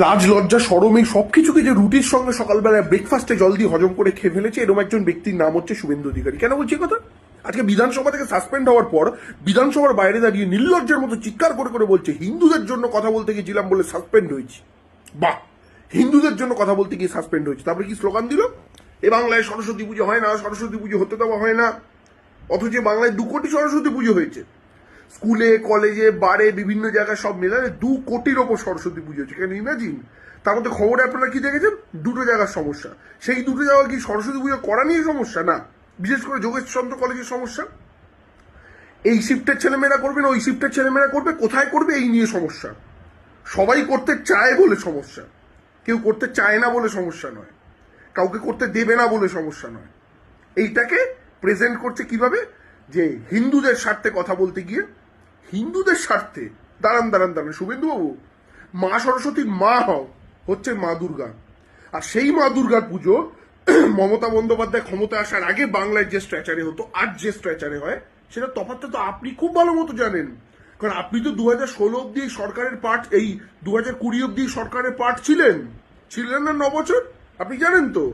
লাজ লজ্জা, সরম, এই সবকিছুকে যে রুটির সঙ্গে সকালবেলায় ব্রেকফাস্টে জল দিয়ে হজম করে খেয়ে ফেলেছে এরকম একজন ব্যক্তির নাম হচ্ছে শুভেন্দু অধিকারী। কেন বলছি কথা? আজকে বিধানসভা থেকে সাসপেন্ড হওয়ার পর বিধানসভার বাইরে দাঁড়িয়ে নির্লজ্জের মতো চিৎকার করে করে বলছে, হিন্দুদের জন্য কথা বলতে গিয়েছিলাম বলে সাসপেন্ড হয়েছি। বাহ! হিন্দুদের জন্য কথা বলতে গিয়ে সাসপেন্ড হয়েছে। তারপরে কি স্লোগান দিল? এ বাংলায় সরস্বতী পুজো হয় না, সরস্বতী পুজো হতে দেওয়া হয় না। অথচ বাংলায় দু কোটি সরস্বতী পুজো হয়েছে। স্কুলে, কলেজে, বারে, বিভিন্ন জায়গায় সব মেলায় দু কোটির ওপর সরস্বতী পুজো হচ্ছে। কেন ইমাজিন তার মধ্যে খবরে আপনারা কি দেখেছেন? দুটো জায়গার সমস্যা। সেই দুটো জায়গা কি সরস্বতী পুজো করা নিয়ে সমস্যা? না। বিশেষ করে যোগেশচন্দ্র কলেজের সমস্যা। এই শিফটের ছেলেমেয়েরা করবে না, ওই শিফটের ছেলেমেয়েরা করবে, কোথায় করবে এই নিয়ে সমস্যা। সবাই করতে চায় বলে সমস্যা। কেউ করতে চায় না বলে সমস্যা নয়। কাউকে করতে দেবে না বলে সমস্যা নয়। এইটাকে প্রেজেন্ট করছে কীভাবে? যে হিন্দুদের স্বার্থে কথা বলতে গিয়ে হিন্দুদের স্বার্থে। দাঁড়ান দাঁড়ান দাঁড়ান, শুভেন্দুবাবু, মা সরস্বতীর মা হও, হচ্ছে মা দুর্গা। আর সেই মা দুর্গার পুজো মমতা বন্দ্যোপাধ্যায় ক্ষমতা আসার আগে বাংলায় যে স্ট্র্যাচারে হতো আর যে স্ট্র্যাচারে হয়, সেটা তফাৎটা তো আপনি খুব ভালো মতো জানেন। কারণ আপনি তো দু হাজার ষোলো অব্দি সরকারের পার্ট এই দু হাজার কুড়ি অব্দি সরকারের পার্ট ছিলেন। ছিলেন না ন বছর আপনি জানেন তো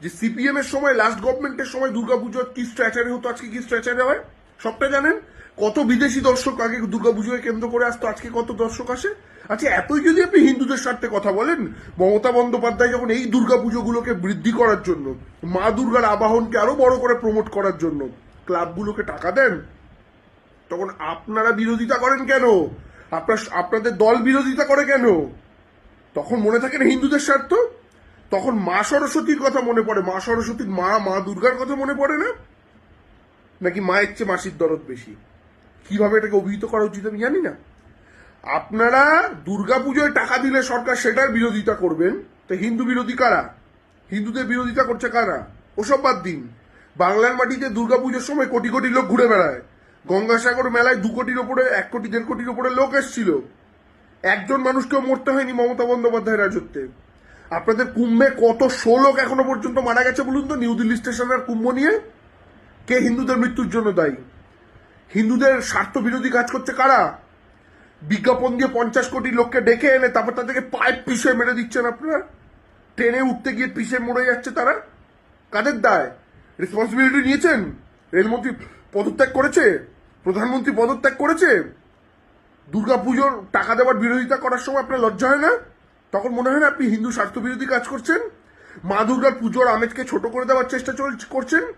যে সিপিএম এর সময় লাস্ট গভর্নমেন্টের সময় দুর্গাপুজো কি স্ট্র্যাচারে হতো, আজকে কি স্ট্র্যাচারে হয়? সবটা জানেন? কত বিদেশি দর্শক আগে দুর্গাপুজোকে কেন্দ্র করে আসতো, আজকে কত দর্শক আসে? আচ্ছা এতই যদি আপনি হিন্দুদের স্বার্থে কথা বলেন, মমতা বন্দ্যোপাধ্যায় যখন এই দুর্গাপুজোগুলোকে বৃদ্ধি করার জন্য, মা দুর্গার আবাহনকে আরও বড় করে প্রমোট করার জন্য ক্লাবগুলোকে টাকা দেন, তখন আপনারা বিরোধিতা করেন কেন? আপনার, আপনাদের দল বিরোধিতা করে কেন? তখন মনে থাকে না হিন্দুদের স্বার্থ? তখন মা সরস্বতীর কথা মনে পড়ে, মা সরস্বতীর মা মা দুর্গার কথা মনে পড়ে না? নাকি মায়ের চেয়ে মাসির দরদ বেশি? কীভাবে এটাকে অভিহিত করা উচিত আমি জানি না। আপনারা দুর্গাপুজোয় টাকা দিলে সরকার সেটার বিরোধিতা করবেন। তো হিন্দু বিরোধী কারা? হিন্দুদের বিরোধিতা করছে কারা? ওসব বাদ দিন। বাংলার মাটিতে দুর্গাপুজোর সময় কোটি কোটি লোক ঘুরে বেড়ায়। গঙ্গাসাগর মেলায় দু কোটির ওপরে, এক কোটি, দেড় কোটির ওপরে লোক এসছিল। একজন মানুষকেও মরতে হয়নি মমতা বন্দ্যোপাধ্যায়ের রাজত্বে। আপনাদের কুম্ভে কত শো লোক এখনও পর্যন্ত মারা গেছে বলুন তো? নিউ দিল্লি স্টেশনের কুম্ভ নিয়ে? কে হিন্দুদের মৃত্যুর জন্য দায়ী? হিন্দুদের স্বার্থ বিরোধী কাজ করছে কারা? বিজ্ঞাপন দিয়ে পঞ্চাশ কোটি লোককে ডেকে এনে তারপর তাদেরকে পাইপ পিষে মেরে দিচ্ছেন আপনারা? ট্রেনে উঠতে গিয়ে পিষে মরে যাচ্ছে তারা? কাদের দায়? রেসপন্সিবিলিটি নিয়েছেন? রেলমন্ত্রী পদত্যাগ করেছে? প্রধানমন্ত্রী পদত্যাগ করেছে? দুর্গাপুজোর টাকা দেওয়ার বিরোধিতা করার সময় আপনার লজ্জা হয় না? তখন মনে হয় না আপনি হিন্দু স্বার্থ বিরোধী কাজ করছেন? মা দুর্গার পুজোর আমেজকে ছোট করে দেওয়ার চেষ্টা চল করছেন?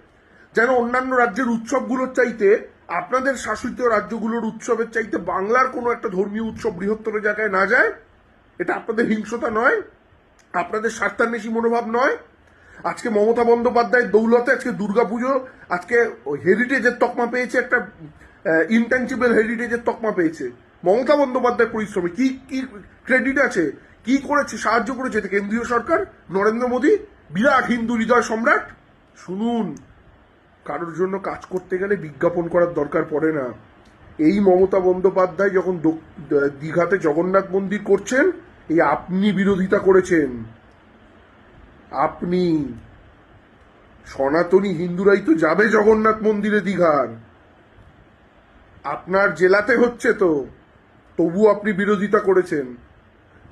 যেন অন্যান্য রাজ্যের উৎসবগুলোর চাইতে আপনাদের শাসিত রাজ্যগুলোর উৎসবের চাইতে বাংলার কোনো একটা ধর্মীয় উৎসব বৃহত্তর জায়গায় না যায়, এটা আপনাদের হিংসতা নয়, আপনাদের স্বার্থান্বেষী মনোভাব নয়। আজকে মমতা বন্দ্যোপাধ্যায়ের দৌলতে আজকে দুর্গাপুজো, আজকে হেরিটেজের তকমা পেয়েছে একটা ইনটেনজিবল হেরিটেজের তকমা পেয়েছে। মমতা বন্দ্যোপাধ্যায় পরিশ্রমে, কি কি ক্রেডিট আছে, কি করেছে, সাহায্য করেছে কেন্দ্রীয় সরকার? নরেন্দ্র মোদী, বিরাট হিন্দু হৃদয় সম্রাট, শুনুন। কারোর জন্য কাজ করতে গেলে বিজ্ঞাপন করার দরকার পড়ে না। এই মমতা বন্দ্যোপাধ্যায় যখন দীঘাতে জগন্নাথ মন্দির করছেন, এই আপনি বিরোধিতা করেছেন। আপনি সনাতনী হিন্দুরাই তো যাবে জগন্নাথ মন্দিরে দীঘার। আপনার জেলাতে হচ্ছে তো, তবু আপনি বিরোধিতা করেছেন।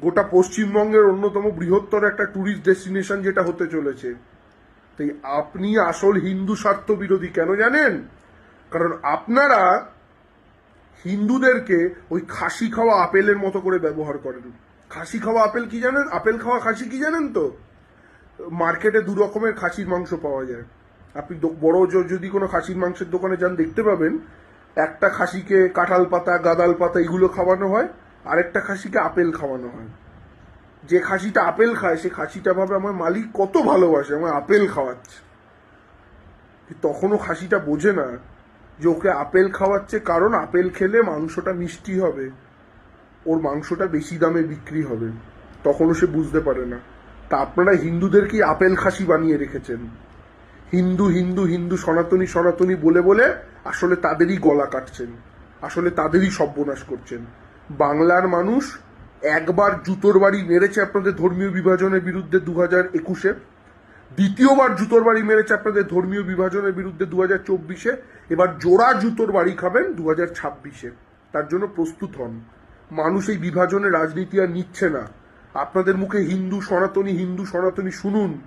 গোটা পশ্চিমবঙ্গের অন্যতম বৃহত্তর একটা ট্যুরিস্ট ডেস্টিনেশন যেটা হতে চলেছে। তাই আপনি আসল হিন্দু স্বার্থ বিরোধী কেন জানেন? কারণ আপনারা হিন্দুদেরকে ওই খাসি খাওয়া আপেলের মতো করে ব্যবহার করেন। খাসি খাওয়া আপেল কি জানেন? আপেল খাওয়া খাসি কি জানেন তো? মার্কেটে দু রকমের খাসির মাংস পাওয়া যায়। আপনি বড় যদি কোনো খাসির মাংসের দোকানে যান, দেখতে পাবেন একটা খাসিকে কাঁঠাল পাতা, গাদাল পাতা এগুলো খাওয়ানো হয়, আরেকটা খাসিকে আপেল খাওয়ানো হয়। যে খাসিটা আপেল খায়, সে খাসিটা ভাবে আমার মালিক কত ভালোবাসে আমার আপেল খাওয়াচ্ছে। তখনও খাসিটা বোঝে না যে ওকে আপেল খাওয়াচ্ছে কারণ আপেল খেলে মাংসটা মিষ্টি হবে, ওর মাংসটা বেশি দামে বিক্রি হবে। তখনও সে বুঝতে পারে না। তা আপনারা হিন্দুদেরকেই আপেল খাসি বানিয়ে রেখেছেন? হিন্দু হিন্দু হিন্দু, সনাতনী সনাতনী বলে বলে আসলে তাদেরই গলা কাটছেন, আসলে তাদেরই সর্বনাশ করছেন। বাংলার মানুষ একবার জুতোর বাড়ি মেরেছে আপনাদের ধর্মীয় বিভাজনের বিরুদ্ধে দু হাজার একুশে। দ্বিতীয়বার জুতোর বাড়ি মেরেছে আপনাদের ধর্মীয় বিভাজনের বিরুদ্ধে দু হাজার চব্বিশে। এবার জোড়া জুতোর বাড়ি খাবেন দু হাজার ছাব্বিশে। তার জন্য প্রস্তুত হন। মানুষ এই বিভাজনের রাজনীতি আর নিচ্ছে না। আপনাদের মুখে হিন্দু সনাতনী হিন্দু সনাতনী শুনুন।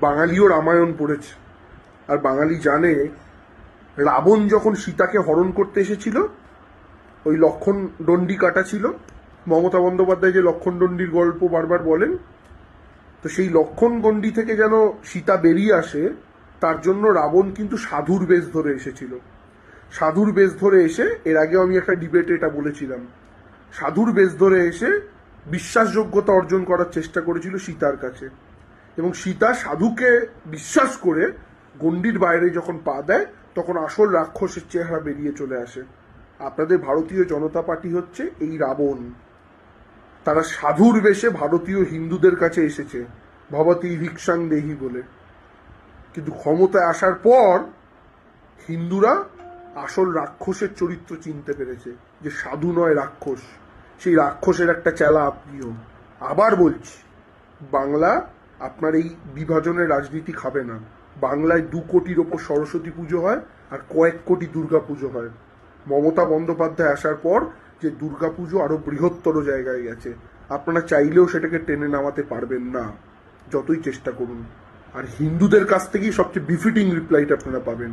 বাঙালিও রামায়ণ পড়েছে। আর বাঙালি জানে, রাবণ যখন সীতাকে হরণ করতে এসেছিল ওই লক্ষণ দণ্ডি কাটা ছিল। মমতা বন্দ্যোপাধ্যায় যে লক্ষণ দণ্ডির গল্প বারবার বলেন, তো সেই লক্ষণ গণ্ডি থেকে যেন সীতা বেরিয়ে আসে, তার জন্য রাবণ কিন্তু সাধুর বেশ ধরে এসেছিল। সাধুর বেশ ধরে এসে, এর আগেও আমি একটা ডিবেটে এটা বলেছিলাম। সাধুর বেশ ধরে এসে বিশ্বাসযোগ্যতা অর্জন করার চেষ্টা করেছিল সীতার কাছে। এবং সীতা সাধুকে বিশ্বাস করে গণ্ডির বাইরে যখন পা দেয়, তখন আসল রাক্ষসের চেহারা বেরিয়ে চলে আসে। আপনাদের ভারতীয় জনতা পার্টি হচ্ছে এই রাবণ। তারা সাধুর বেশে ভারতীয় হিন্দুদের কাছে এসেছে, ভবতী ভিক্ষাং দেহি বলে। কিন্তু ক্ষমতায় আসার পর হিন্দুরা আসল রাক্ষসের চরিত্র চিনতে পেরেছে, যে সাধু নয় রাক্ষস। সেই রাক্ষসের একটা চেলা আপনিও আবার বলছি, বাংলা আপনার এই বিভাজনের রাজনীতি খাবে না। বাংলায় দু কোটির ওপর সরস্বতী পুজো হয় আর কয়েক কোটি দুর্গা পুজো হয়। মমতা বন্দ্যোপাধ্যায় আসার পর যে দুর্গাপুজো আরও বৃহত্তর জায়গায় গেছে। আপনারা চাইলেও সেটাকে টেনে নামাতে পারবেন না। যতই চেষ্টা করুন। আর হিন্দুদের কাছ থেকেই সবচেয়ে বিফিটিং রিপ্লাইটা আপনারা পাবেন।